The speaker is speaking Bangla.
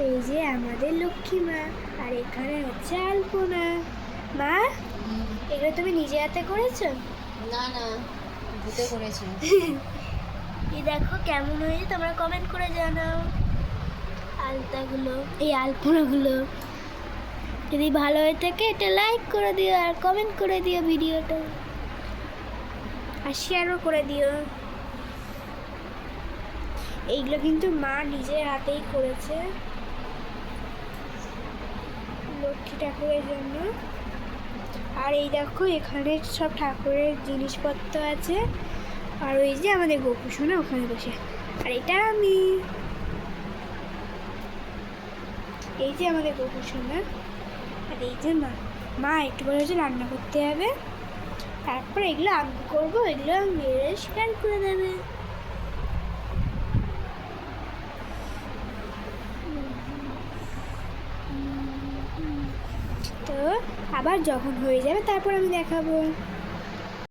এই যে আমাদের লক্ষ্মী মা আর এখানে হচ্ছে আলপনা। মা এগুলো তুমি নিজে হাতে করেছ? না না ভূতে করেছে। এই দেখো কেমন হয়েছে তোমরা কমেন্ট করে জানাও। আলতাগুলো এই আলপনাগুলো। যদি ভালো হয়ে থাকে এটা লাইক করে দিও আর কমেন্ট করে দিও ভিডিওটা। আর শেয়ারও করে দিও। এইগুলো কিন্তু মা নিজের হাতেই করেছে। লক্ষ্মী ঠাকুরের জন্য। আর এই দেখো, এখানে সব ঠাকুরের জিনিসপত্র আছে। আর ওই যে আমাদের গোপু ওখানে বসে। আর এটা আমি। এই যে আমাদের গোপু আর এই যে মা মা একটু করে হচ্ছে রান্না করতে হবে তারপর এগুলো আমি করব, এগুলো মেরে স্ক্যান করে দেবে। তো আবার যখন হয়ে যাবে তারপর আমি দেখাবো।